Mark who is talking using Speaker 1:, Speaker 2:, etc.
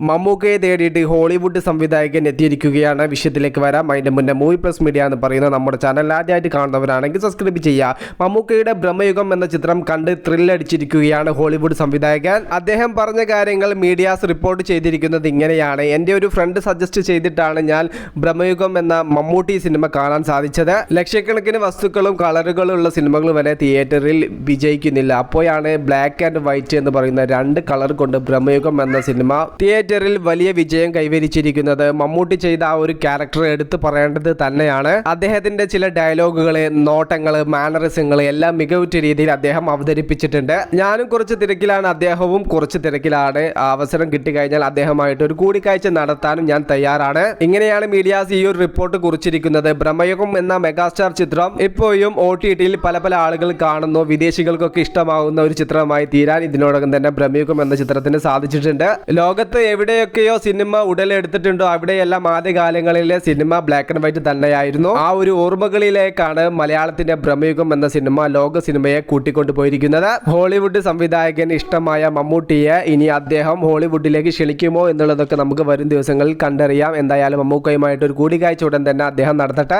Speaker 1: മമ്മൂക്കയെ തേടിയിട്ട് Hollywood സംവിധായകൻ എത്തിയിരിക്കുകയാണ്. വിഷയത്തിലേക്ക് വരാം. അതിന്റെ മുന്നേ മൂവി പ്ലസ് മീഡിയ എന്ന് പറയുന്ന നമ്മുടെ ചാനൽ ആദ്യമായിട്ട് കാണുന്നവരാണെങ്കിൽ സബ്സ്ക്രൈബ് ചെയ്യുക. മമ്മൂക്കയുടെ ബ്രഹ്മയുഗം എന്ന ചിത്രം കണ്ട് ത്രില്ലടിച്ചിരിക്കുകയാണ് ഹോളിവുഡ് സംവിധായകൻ. അദ്ദേഹം പറഞ്ഞ കാര്യങ്ങൾ മീഡിയാസ് റിപ്പോർട്ട് ചെയ്തിരിക്കുന്നത് ഇങ്ങനെയാണ്. എന്റെ ഒരു ഫ്രണ്ട് സജസ്റ്റ് ചെയ്തിട്ടാണ് ഞാൻ ബ്രഹ്മയുഗം എന്ന മമ്മൂട്ടി സിനിമ കാണാൻ സാധിച്ചത്. ലക്ഷക്കണക്കിന് വസ്തുക്കളും കളറുകളും ഉള്ള സിനിമകൾ വരെ തിയേറ്ററിൽ വിജയിക്കുന്നില്ല. അപ്പോഴാണ് ബ്ലാക്ക് ആൻഡ് വൈറ്റ് എന്ന് പറയുന്ന രണ്ട് കളർ കൊണ്ട് ബ്രഹ്മയുഗം എന്ന സിനിമ തിയേറ്ററിൽ വലിയ വിജയം കൈവരിച്ചിരിക്കുന്നത് മമ്മൂട്ടി ചെയ്ത ആ ഒരു ക്യാരക്ടർ എടുത്തു പറയേണ്ടത് തന്നെയാണ്. അദ്ദേഹത്തിന്റെ ചില ഡയലോഗുകൾ നോട്ടങ്ങൾ മാനറിസങ്ങൾ എല്ലാം മികവുറ്റ രീതിയിൽ അദ്ദേഹം അവതരിപ്പിച്ചിട്ടുണ്ട്. ഞാനും കുറച്ച് തിരക്കിലാണ് അദ്ദേഹവും കുറച്ച് തിരക്കിലാണ്. അവസരം കിട്ടിക്കഴിഞ്ഞാൽ അദ്ദേഹമായിട്ട് ഒരു കൂടിക്കാഴ്ച നടത്താനും ഞാൻ തയ്യാറാണ്. ഇങ്ങനെയാണ് മീഡിയാസ് ഈ ഒരു റിപ്പോർട്ട് കുറിച്ചിരിക്കുന്നത്. ബ്രഹ്മയുഗം എന്ന മെഗാസ്റ്റാർ ചിത്രം ഇപ്പോഴും ഒ ടി ടിയിൽ പല പല ആളുകൾ കാണുന്നു. വിദേശികൾക്കൊക്കെ ഇഷ്ടമാകുന്ന ഒരു ചിത്രമായി തീരാൻ ഇതിനോടകം തന്നെ ബ്രഹ്മയുഗം എന്ന ചിത്രത്തിന് സാധിച്ചിട്ടുണ്ട്. ലോകത്ത് എവിടെയൊക്കെയോ സിനിമ ഉടലെടുത്തിട്ടുണ്ടോ? അവിടെയെല്ലാം ആദ്യകാലങ്ങളിലെ സിനിമ ബ്ലാക്ക് ആൻഡ് വൈറ്റ് തന്നെയായിരുന്നു. ആ ഒരു ഓർമ്മകളിലേക്കാണ് മലയാളത്തിന്റെ ബ്രഹ്മയുഗം എന്ന സിനിമ ലോക സിനിമയെ കൂട്ടിക്കൊണ്ടുപോയിരിക്കുന്നത് ഹോളിവുഡ് സംവിധായകൻ ഇഷ്ടമായ മമ്മൂട്ടിയെ ഇനി അദ്ദേഹം ഹോളിവുഡിലേക്ക് ക്ഷണിക്കുമോ എന്നുള്ളതൊക്കെ നമുക്ക് വരും ദിവസങ്ങളിൽ കണ്ടറിയാം. എന്തായാലും മമ്മൂക്കയുമായിട്ട് ഒരു കൂടിക്കാഴ്ച ഉടൻ തന്നെ അദ്ദേഹം നടത്തട്ടെ.